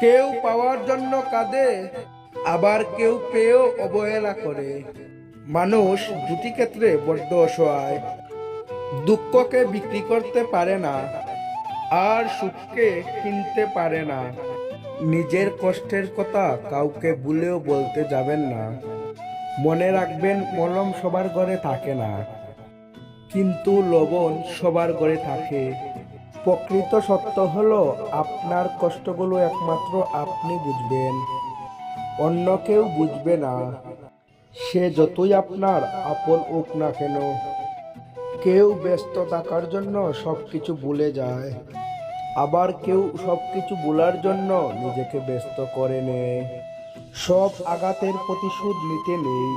কেউ পাওয়ার জন্য কাঁদে, আবার কেউ পেয়েও অবহেলা করে। মানুষ দুটি ক্ষেত্রে বড্ড অসহায়। দুঃখকে বিক্রি করতে পারে না, আর সুখকে কিনতে পারে না। নিজের কষ্টের কথা কাউকে ভুলেও বলতে যাবেন না। মনে রাখবেন মলম সবার ঘরে থাকে না, কিন্তু লবণ সবার ঘরে থাকে। প্রকৃত সত্য হলো, আপনার কষ্টগুলো একমাত্র আপনি বুঝবেন। অন্য কেউ বুঝবে না। সে যতই আপনার আপন হোক না কেন, কেউ ব্যস্ত থাকার জন্য সব কিছু ভুলে যায়। আবার কেউ সব কিছু ভোলার জন্য নিজেকে ব্যস্ত করে নেয়। সব আঘাতের প্রতিশোধ নিতে নেই।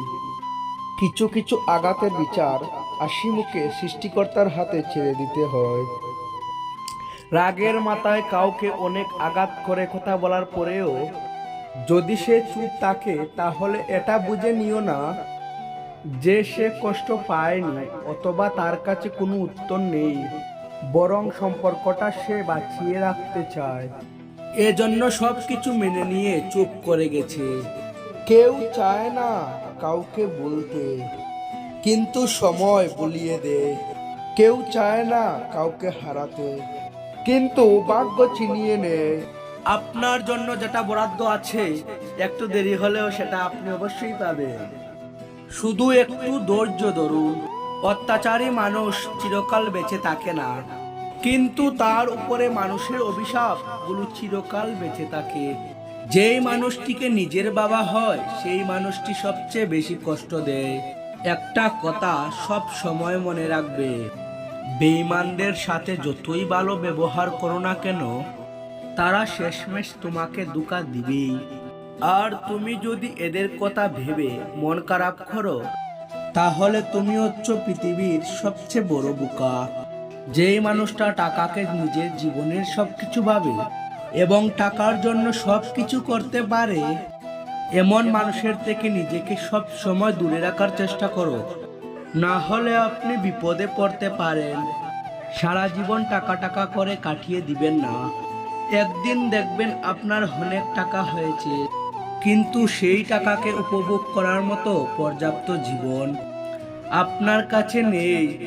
কিছু কিছু আঘাতের বিচার হাসি মুখে সৃষ্টিকর্তার হাতে ছেড়ে দিতে হয়। রাগের মাথায় কাউকে অনেক আঘাত করে কথা বলার পরেও, যদি সে চুপ থাকে, তাহলে এটা বুঝে নিও না যে সে কষ্ট পায়নি অথবা তার কাছে কোনো উত্তর নেই, বরং সম্পর্কটা সে বাঁচিয়ে রাখতে চায়। এজন্য সব কিছু মেনে নিয়ে চুপ করে গেছে। কেউ চায় না কাউকে বলতে, কিন্তু সময় বলিয়ে দেয় কেউ চায় না কাউকে হারাতে। কিন্তু ভাগ্য চিনিয়ে নেয়। আপনার জন্য যেটা বরাদ্দ আছে, একটু দেরি হলেও সেটা আপনি অবশ্যই পাবেন। শুধু একটু ধৈর্য ধরুন। অত্যাচারী মানুষ চিরকাল বেঁচে থাকে না। কিন্তু তার উপরে মানুষের অভিশাপগুলো চিরকাল বেঁচে থাকে। যেই মানুষটিকে নিজের বাবা হয়, সেই মানুষটি সবচেয়ে বেশি কষ্ট দেয়। একটা কথা সব সময় মনে রাখবে। বেঈমানদের সাথে যতই ভালো ব্যবহার করো না কেন, তারা শেষমেশ তোমাকে দুকা দিবেই। আর তুমি যদি এদের কথা ভেবে মন খারাপ করো, তাহলে তুমি হচ্ছ পৃথিবীর সবচেয়ে বড় বোকা। যেই মানুষটা টাকাকে নিজের জীবনের সবকিছু ভাবে এবং টাকার জন্য সবকিছু করতে পারে, এমন মানুষের থেকে নিজেকে সব সময় দূরে রাখার চেষ্টা করো। না হলে আপনি বিপদে পড়তে পারেন। সারা জীবন টাকা টাকা করে কাটিয়ে দিবেন না। একদিন দেখবেন আপনার অনেক টাকা হয়েছে। কিন্তু সেই টাকাকে উপভোগ করার মতো পর্যাপ্ত জীবন আপনার কাছে নেই।